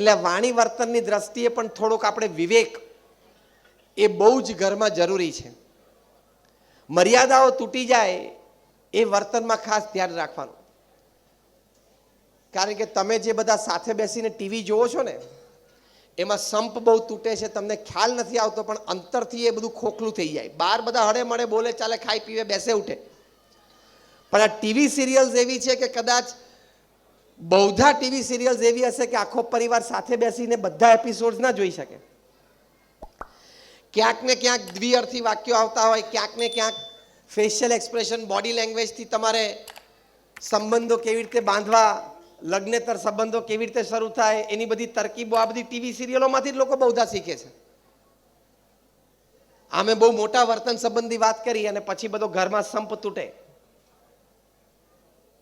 એટલે વાણી વર્તનની દ્રષ્ટિએ પણ થોડોક આપણે વિવેક એ બહુ જ ઘરમાં જરૂરી છે. મર્યાદાઓ તૂટી જાય એ વર્તનમાં ખાસ ધ્યાન રાખવાનું. કારણ કે તમે જે બધા સાથે બેસીને ટીવી જોવો છો ને, એમાં સંપ બહુ તૂટે છે, તમને ખ્યાલ નથી આવતો, પણ અંતરથી એ બધું ખોખલું થઈ જાય. બહાર બધા હળે મળે બોલે, ચાલે ખાઈ પીવે, બેસે, ઉઠે. પણ આ ટીવી સિરિયલ્સ એવી છે કે કદાચ બહુધા ટીવી સિરિયલ્સ એવી હશે કે આખો પરિવાર સાથે બેસીને બધા એપિસોડ્સ ના જોઈ શકે. ક્યાંક ને ક્યાંક દ્વિઅર્થી વાક્યો આવતા હોય, ક્યાંક ને ક્યાંક ફેશિયલ એક્સપ્રેશન બોડી લેંગ્વેજથી તમારે સંબંધો કેવી રીતે બાંધવા, લગ્નેતર સંબંધો કેવી રીતે શરૂ થાય, એની બધી તરકીબો, આ બધી ટીવી સિરિયલોમાંથી જ લોકો બહુધા શીખે છે. આમે બહુ મોટા વર્તન સંબંધી વાત કરી અને પછી બધો ઘરમાં સંપ તૂટે.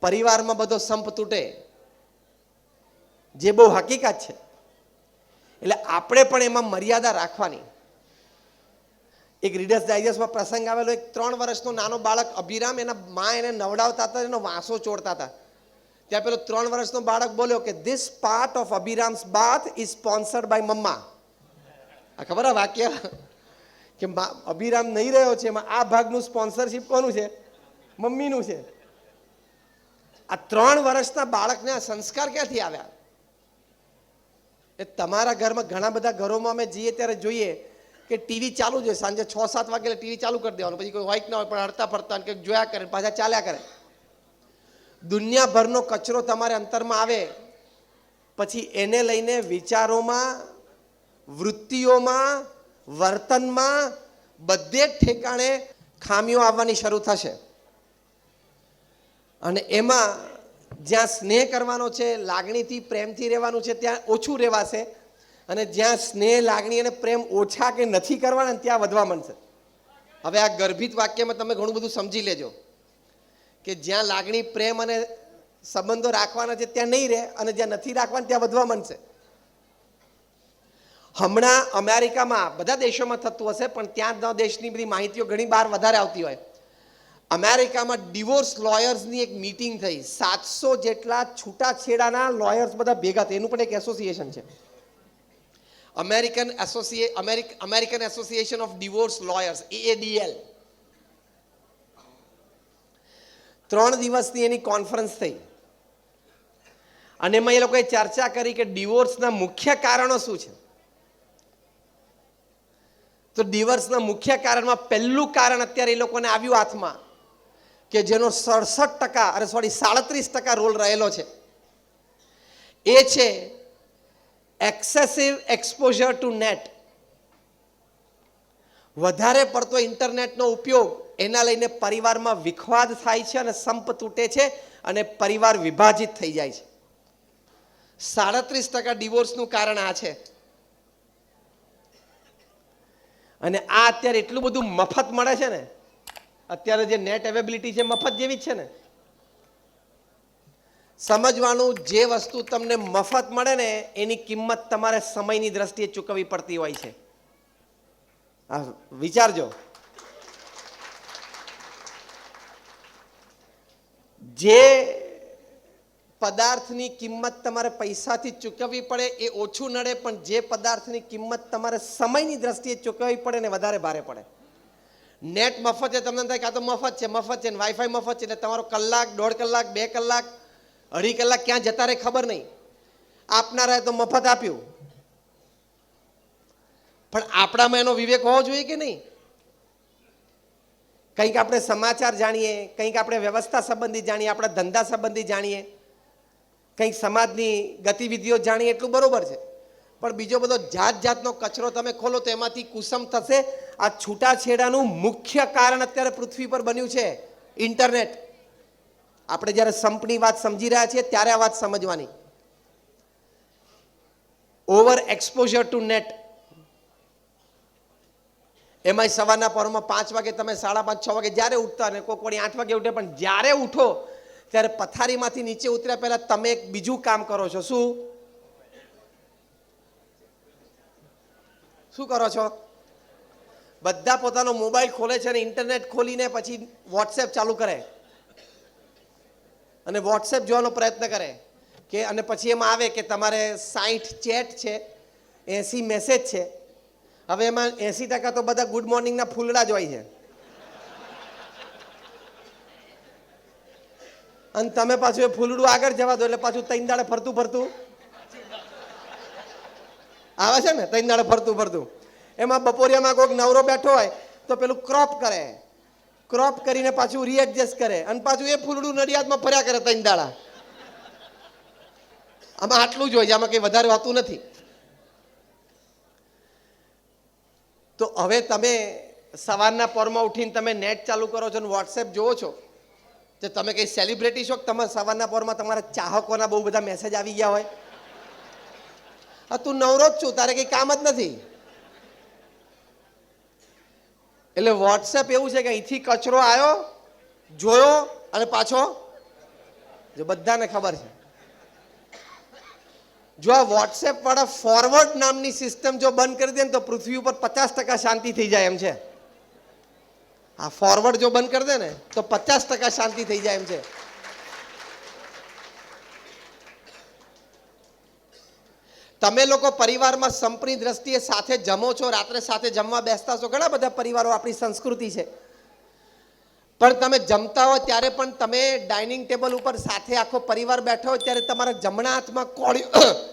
પરિવારમાં બધો સંપ તૂટે. જે બહુ હકીકત છે. એટલે આપણે પણ એમાં મર્યાદા રાખવાની. એક રીડર્સ ડાયજેસ્ટમાં પ્રસંગ આવેલો, એક ત્રણ વર્ષનો નાનો બાળક અભિરામ, એના મા એને નવડાવતા હતા, એનો વાંસો ચોડતા હતા. ત્યાં પેલો ત્રણ વર્ષનો બાળક બોલ્યો કે this part of Abhiram's bath is sponsored by mamma આ ખબર આ વાક્ય? કે અભિરામ નહીં રહ્યો છે, એમાં આ ભાગનું સ્પોન્સરશિપ કોનું છે? મમ્મીનું છે. આ ત્રણ વર્ષના બાળકને આ સંસ્કાર ક્યાંથી આવ્યા? એ તમારા ઘરમાં ઘણા બધા ઘરોમાં અમે જઈએ ત્યારે જોઈએ કે ટીવી ચાલુ છે સાંજે છ, સાત વાગે ટીવી ચાલુ કરી દેવાનું. પછી કોઈ હોય ના હોય, પણ હડતા ફરતા કંઈક જોયા કરે પાછા ચાલ્યા કરે. દુનિયાભરનો કચરો તમારે અંતરમાં આવે. પછી એને લઈને વિચારોમાં, વૃત્તિઓમાં, વર્તનમાં બધે જ ઠેકાણે ખામીઓ આવવાની શરૂ થશે. અને એમાં જ્યાં સ્નેહ કરવાનો છે, લાગણીથી પ્રેમથી રહેવાનું છે, ત્યાં ઓછું રહેવાશે. અને જ્યાં સ્નેહ, લાગણી અને પ્રેમ ઓછા કે નથી કરવાના ત્યાં વધવા માંડશે. હવે આ ગર્ભિત વાક્યમાં તમે ઘણું બધું સમજી લેજો કે જ્યાં લાગણી, પ્રેમ અને સંબંધો રાખવાના છે, ત્યાં નહીં રહે અને જ્યાં નથી રાખવાના ત્યાં વધવા માંડશે. હમણાં અમેરિકામાં બધા દેશોમાં થતું હશે, પણ ત્યાં દેશની બધી માહિતીઓ ઘણી બહાર વધારે આવતી હોય. અમેરિકામાં ડિવોર્સ લોયર્સની એક મીટિંગ થઈ. સાતસો જેટલા છૂટાછેડાના લોયર્સ બધા ભેગા થયા. એનું પણ એક એસોસિએશન છે. American association American association of divorce lawyers AADL ત્રણ દિવસની એની કોન્ફરન્સ થઈ. અને એમાં એ લોકોએ ચર્ચા કરી કે ડિવોર્સના મુખ્ય કારણો શું છે. તો ડિવોર્સના મુખ્ય કારણમાં પહેલું કારણ અત્યારે એ લોકોને આવ્યું હાથમાં. કે જેનો સડસઠ ટકા, અરે સોરી સાડત્રીસ ટકા રોલ રહેલો છે. એ છે એક્સેસિવ એક્સપોઝર ટુ નેટ વધારે પડતો ઇન્ટરનેટનો ઉપયોગ એના લઈને પરિવારમાં વિખવાદ થાય છે અને સંપ તૂટે છે અને પરિવાર વિભાજિત થઈ જાય છે. સાડત્રીસ ટકા ડિવોર્સનું કારણ આ છે. અને આ અત્યારે એટલું બધું મફત મળે છે ને અત્યારે જે નેટ અવેબિલિટી છે મફત જેવી જ છે ને? સમજવાનું જે વસ્તુ તમને મફત મળે ને, એની કિંમત તમારે સમયની દ્રષ્ટિએ ચૂકવવી પડતી હોય છે. આ વિચારજો. જે પદાર્થની કિંમત તમારે પૈસાથી ચૂકવવી પડે, એ ઓછું નડે, પણ જે પદાર્થની કિંમત તમારે સમયની દ્રષ્ટિએ ચૂકવવી પડે ને, વધારે ભારે પડે. નેટ મફત છે, તમને થાય કાં તો મફત છે મફત છે ને વાઈફાઈ મફત છે, એટલે તમારો કલાક, દોઢ કલાક, બે કલાક, અઢી કલાક ક્યાં જતા રહે ખબર નહીં. આપનારાએ તો મફત આપ્યું. પણ આપણામાં એનો વિવેક હોવો જોઈએ કે નહીં? કંઈક આપણે સમાચાર જાણીએ, કંઈક આપણે વ્યવસ્થા સંબંધી જાણીએ, આપણા ધંધા સંબંધી જાણીએ, કંઈક સમાજની ગતિવિધિઓ જાણીએ, એટલું બરોબર છે. પણ બીજો બધો જાત જાતનો કચરો તમે ખોલો તો એમાંથી કુસમ થશે. આ છૂટાછેડાનું મુખ્ય કારણ અત્યારે પૃથ્વી પર બન્યું છે. ઇન્ટરનેટ. આપણે જ્યારે સંપની વાત સમજી રહ્યા છીએ ત્યારે આ વાત સમજવાની. Over exposure to net. એમાંય સવારના પહોરમાં પાંચ વાગે તમે સાડા પાંચ, છ વાગે જ્યારે ઉઠતા ને કોઈક વળી આઠ વાગે ઉઠે, પણ જ્યારે ઉઠો, ત્યારે પથારીમાંથી નીચે ઉતર્યા પહેલાં તમે એક બીજું કામ કરો છો. શું? શું કરો છો? બધા પોતાનો મોબાઈલ ખોલે છે અને ઇન્ટરનેટ ખોલીને પછી વોટ્સએપ ચાલુ કરે. અને વોટ્સએપ જોવાનો પ્રયત્ન કરે કે અને પછી એમાં આવે કે તમારે સાઠ ચેટ છે, એંસી મેસેજ છે. હવે એમાં એંસી ટકા તો બધા ગુડ મોર્નિંગના ફૂલડા જ હોય છે. અને તમે પાછું એ ફૂલડું આગળ જવા દો એટલે પાછું તૈન દાડે ફરતું ફરતું આવે છે ને ત્રણ દાડે ફરતું ફરતું. એમાં બપોરિયામાં કોઈક નવરો બેઠો હોય, તો પેલું ક્રોપ કરે. ક્રોપ કરીને પાછું રીએડજસ્ટ કરે. અને પાછું એ ફૂલડું નડિયાદમાં ફર્યા કરે ત્રણ દાડા. આમાં આટલું જ હોય આમાં કંઈ વધારે હોતું નથી. તો હવે તમે સવારના પોરમાં ઉઠીને તમે નેટ ચાલુ કરો છો અને વોટ્સએપ જોવો છો, તો તમે કંઈ સેલિબ્રિટી છો તમારા સવારના પોરમાં તમારા ચાહકોના બહુ બધા મેસેજ આવી ગયા હોય? હા તું નવરો જ છું, તારે કંઈ કામ જ નથી. એટલે વોટ્સએપ એવું છે કે અહીંથી કચરો આવ્યો, જોયો અને પાછો જો બધાને ખબર છે. જો આ વોટ્સએપ વાળા ફોરવર્ડ નામની સિસ્ટમ જો બંધ કરી દે ને તો પૃથ્વી ઉપર પચાસ ટકા શાંતિ થઈ જાય એમ છે. આ ફોરવર્ડ જો બંધ કરી દે ને તો પચાસ ટકા શાંતિ થઈ જાય એમ છે. તમે લોકો પરિવારમાં સંપની દ્રષ્ટિએ સાથે જમો છો, રાત્રે સાથે જમવા બેસતા છો, ઘણા બધા પરિવારો આપણી સંસ્કૃતિ છે. પણ તમે જમતા હો ત્યારે પણ તમે ડાઇનિંગ ટેબલ ઉપર સાથે આખો પરિવાર બેઠો હોય ત્યારે તમારા જમણા હાથમાં કોળિયો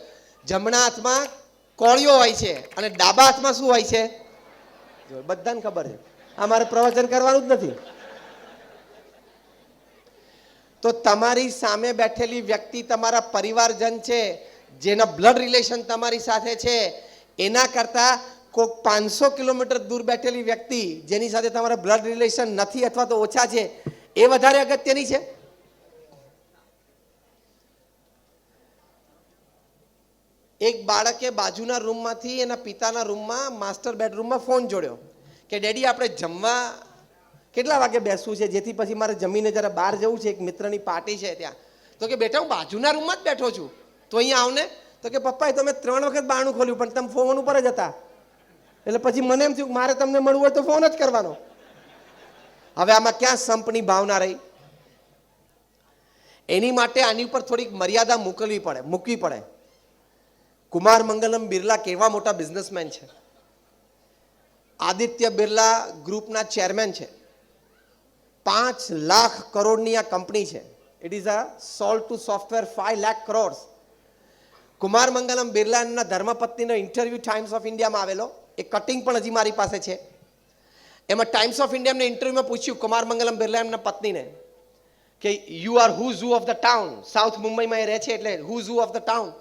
જમણા હાથમાં કોળિયો હોય છે અને ડાબા હાથમાં શું હોય છે? બધાને ખબર છે. આ મારે પ્રવચન કરવાનું જ નથી. તો તમારી સામે બેઠેલી વ્યક્તિ, તમારા પરિવારજન છે જેના બ્લડ રિલેશન તમારી સાથે છે, એના કરતાં કોઈક પાંચસો કિલોમીટર દૂર બેઠેલી વ્યક્તિ જેની સાથે તમારા બ્લડ રિલેશન નથી અથવા તો ઓછા છે, એ વધારે અગત્યની છે? એક બાળકે બાજુના રૂમમાંથી એના પિતાના રૂમમાં, માસ્ટર બેડરૂમમાં ફોન જોડ્યો કે, ડેડી, આપણે જમવા કેટલા વાગે બેસવું છે? જેથી પછી મારે જમીને જરા બહાર જવું છે. એક મિત્રની પાર્ટી છે ત્યાં. તો કે, બેટા, હું બાજુના રૂમમાં જ બેઠો છું. તો અહીંયા આવને? તો કે પપ્પા તમે ત્રણ વખત બાણું ખોલ્યું, પણ તમે ફોન ઉપર જ હતા. એટલે પછી મને એમ થયું મારે તમને મળવું હોય તો ફોન જ કરવાનો. હવે આમાં ક્યાં સંપની ભાવના રહી? એની માટે આની ઉપર થોડીક મર્યાદા મોકલવી પડે, મૂકવી પડે. કુમાર મંગલમ બિરલા કેવા મોટા બિઝનેસમેન છે. આદિત્ય બિરલા ગ્રુપના ચેરમેન છે. પાંચ લાખ કરોડની આ કંપની છે. It is a salt to software five lakh crores Kumar Mangalam બિરલાના ધર્મપત્નીનો ઇન્ટરવ્યૂ ટાઈમ્સ ઓફ ઇન્ડિયામાં આવેલો. એ કટિંગ પણ હજી મારી પાસે છે. એમાં ટાઈમ્સ ઓફ ઇન્ડિયાને ઇન્ટરવ્યુમાં પૂછ્યું કુમાર મંગલમ બિરલા એમના પત્નીને કે you are who's who of the town south મુંબઈમાં એ રહે છે એટલે who's who of the town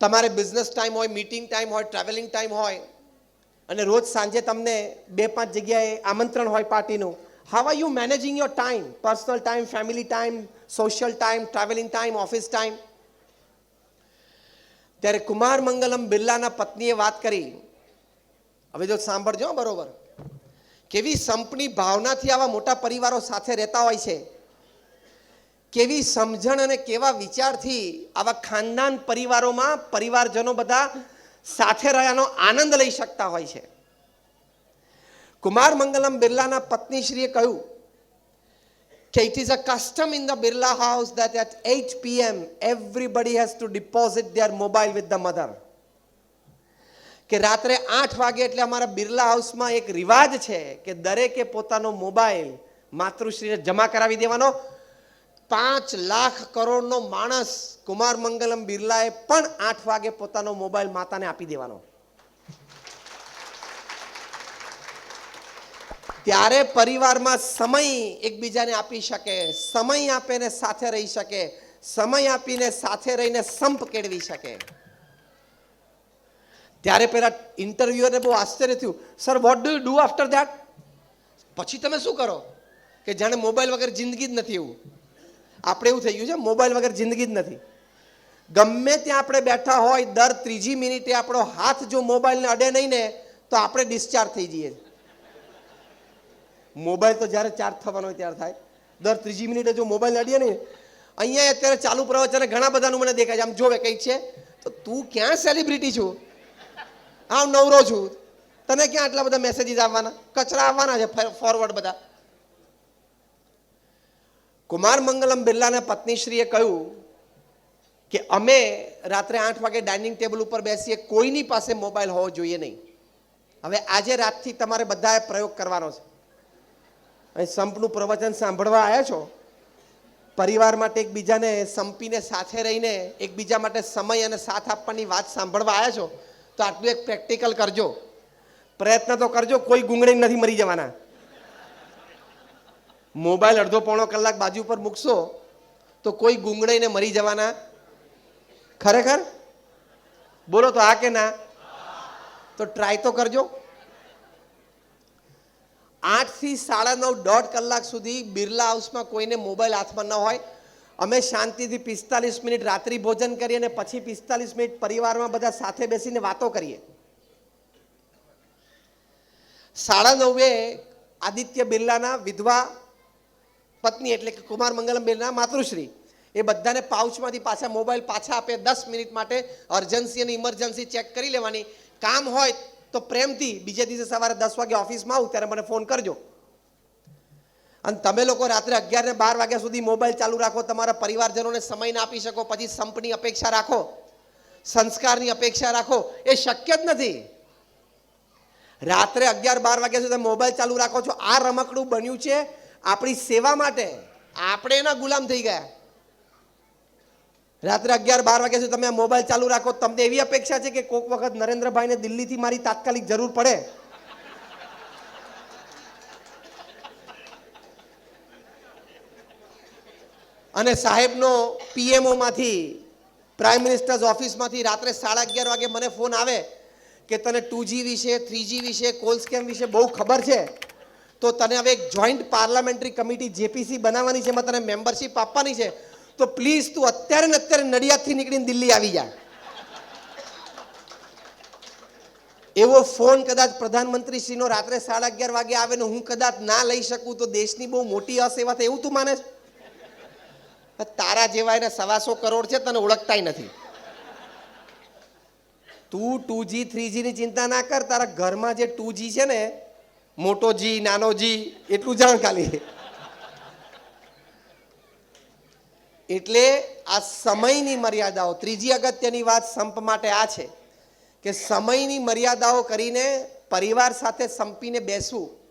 તમારે બિઝનેસ ટાઈમ હોય મીટિંગ ટાઈમ હોય ટ્રાવેલિંગ ટાઈમ હોય, અને રોજ સાંજે તમને બે પાંચ જગ્યાએ આમંત્રણ હોય પાર્ટીનું. How are you managing your time personal time family time social time travelling time office time ત્યારે કુમાર મંગલમ બિરલાના પત્નીએ વાત કરી. હવે જો સાંભળજો બરોબર. કેવી સંપની ભાવનાથી આવા મોટા પરિવારો સાથે રહેતા હોય છે. કેવી સમજણ અને કેવા વિચારથી આવા ખાનદાન પરિવારોમાં પરિવારજનો બધા સાથે રહ્યાનો આનંદ લઈ શકતા હોય છે. કુમાર મંગલમ બિરલાના પત્નીશ્રીએ કહ્યું it is a custom in the Birla house that at 8 pm everybody has to deposit their mobile with the mother. કે રાત્રે આઠ વાગે એટલે અમારા બિરલા હાઉસમાં એક રિવાજ છે કે દરેકે પોતાનો મોબાઈલ માતૃશ્રીને જમા કરાવી દેવાનો. પાંચ લાખ કરોડનો માણસ કુમાર મંગલમ બિરલાએ પણ આઠ વાગે પોતાનો મોબાઈલ માતાને આપી દેવાનો. ત્યારે પરિવારમાં સમય એકબીજાને આપી શકે, સમય આપીને સાથે રહી શકે, સમય આપીને સાથે રહીને સંપ કેળવી શકે. ત્યારે પેલા ઇન્ટરવ્યુઅરને બહુ આશ્ચર્ય થયું sir what do you do after that પછી તમે શું કરો? કે જાણે મોબાઈલ વગર જિંદગી જ નથી એવું. આપણે એવું થઈ ગયું છે, મોબાઈલ વગર જિંદગી જ નથી. ગમે ત્યાં આપણે બેઠા હોય, દર ત્રીજી મિનિટે આપણો હાથ જો મોબાઈલને અડે નહીં ને, તો આપણે ડિસ્ચાર્જ થઈ જઈએ. મોબાઈલ તો જ્યારે ચાર્જ થવાનો હોય ત્યારે થાય. દર ત્રીજી મિનિટે જો મોબાઈલ અડીએ ને, અહીંયા અત્યારે ચાલુ પ્રવચન ઘણા બધાનું મને દેખાય છે. આમ જોવે કંઈક છે. તો તું ક્યાં સેલિબ્રિટી છું? આમ નવરો છું. તને ક્યાં આટલા બધા મેસેજીસ આવવાના? કચરા આવવાના છે ફોરવર્ડ બધા. કુમાર મંગલમ બિરલાના પત્નીશ્રીએ કહ્યું કે અમે રાત્રે આઠ વાગે ડાઇનિંગ ટેબલ ઉપર બેસીએ, કોઈની પાસે મોબાઈલ હોવો જોઈએ નહીં. હવે આજે રાતથી તમારે બધાએ પ્રયોગ કરવાનો છે. અહીં સંપનું પ્રવચન સાંભળવા આવ્યા છો? પરિવાર માટે એકબીજાને સંપીને સાથે રહીને એકબીજા માટે સમય અને સાથ આપવાની વાત સાંભળવા આવ્યા છો? તો આટલું એક પ્રેક્ટિકલ કરજો. પ્રયત્ન તો કરજો, કોઈ ગુંગળી નથી મરી જવાના. મોબાઈલ અડધો પોણો કલાક બાજુ પર મૂકશો, તો કોઈ ગુંગળીને મરી જવાના. ખરેખર? બોલો તો હા કે ના? તો ટ્રાય તો કરજો. આઠથી સાડા નવ, દોઢ કલાક સુધી બિરલા હાઉસમાં કોઈને મોબાઈલ હાથમાં ન હોય. અમે શાંતિથી પિસ્તાલીસ મિનિટ રાત્રિ ભોજન કરીએ અને પછી પિસ્તાલીસ મિનિટ પરિવારમાં બધા સાથે બેસીને વાતો કરીએ. સાડા નવે આદિત્ય બિરલાના વિધવા પત્ની એટલે કે કુમાર મંગલમ બિરલા માતૃશ્રી. એ બધાને પાઉચમાંથી પાછા મોબાઈલ પાછા આપે દસ મિનિટ માટે અર્જન્સી અને ઇમરજન્સી ચેક કરી લેવાની. કામ હોય તો પ્રેમથી બીજે દિવસે સવારે દસ વાગે ઓફિસમાં આવું ત્યારે મને ફોન કરજો. અને તમે લોકો રાત્રે અગિયાર ને બાર વાગ્યા સુધી મોબાઈલ ચાલુ રાખો, તમારા પરિવારજનોને સમય ના આપી શકો, પછી સંપની અપેક્ષા રાખો, સંસ્કારની અપેક્ષા રાખો, એ શક્ય જ નથી. રાત્રે અગિયાર બાર વાગ્યા સુધી મોબાઈલ ચાલુ રાખો છો. આ રમકડું બન્યું છે આપણી સેવા માટે. આપણે એના ગુલામ થઈ ગયા. રાત્રે અગિયાર બાર વાગ્યા સુધી તમે મોબાઈલ ચાલુ રાખો, તમને એવી અપેક્ષા છે કે કોઈક વખત નરેન્દ્રભાઈને દિલ્હીથી મારી તાત્કાલિક જરૂર પડે? અને સાહેબનો પીએમઓમાંથી, પ્રાઇમ મિનિસ્ટર્સ ઓફિસમાંથી રાત્રે સાડા અગિયાર વાગે મને ફોન આવે કે તને ટુ જી વિશે, થ્રી જી વિશે, કોલ સ્કેમ વિશે બહુ ખબર છે, તો તને હવે એક જોઈન્ટ પાર્લામેન્ટરી કમિટી જેપીસી બનાવવાની છે, એમાં તને મેમ્બરશિપ આપવાની છે. તો પ્લીઝ તું અત્યારે ને અત્યારે નડિયાદથી નીકળીને દિલ્હી આવી જા. એવો ફોન કદાચ પ્રધાનમંત્રીશ્રીનો રાત્રે સાડા અગિયાર વાગે આવે ને હું કદાચ ના લઈ શકું તો દેશની બહુ મોટી અસેવા થાય એવું તું માને તારા જેવા એને સવાસો કરોડ છે તને ઓળખતાય નથી. તું ટુ જી થ્રી ની ચિંતા ના કર, તારા ઘરમાં જે ટુ જી છે ને મોટો જી નાનો જી એટલું જાણ ખાલી. એટલે આ સમયની મર્યાદાઓ, ત્રીજી અગત્યની વાત સંપ માટે આ છે કે સમયની મર્યાદાઓ કરીને પરિવાર સાથે સંપીને બેસવું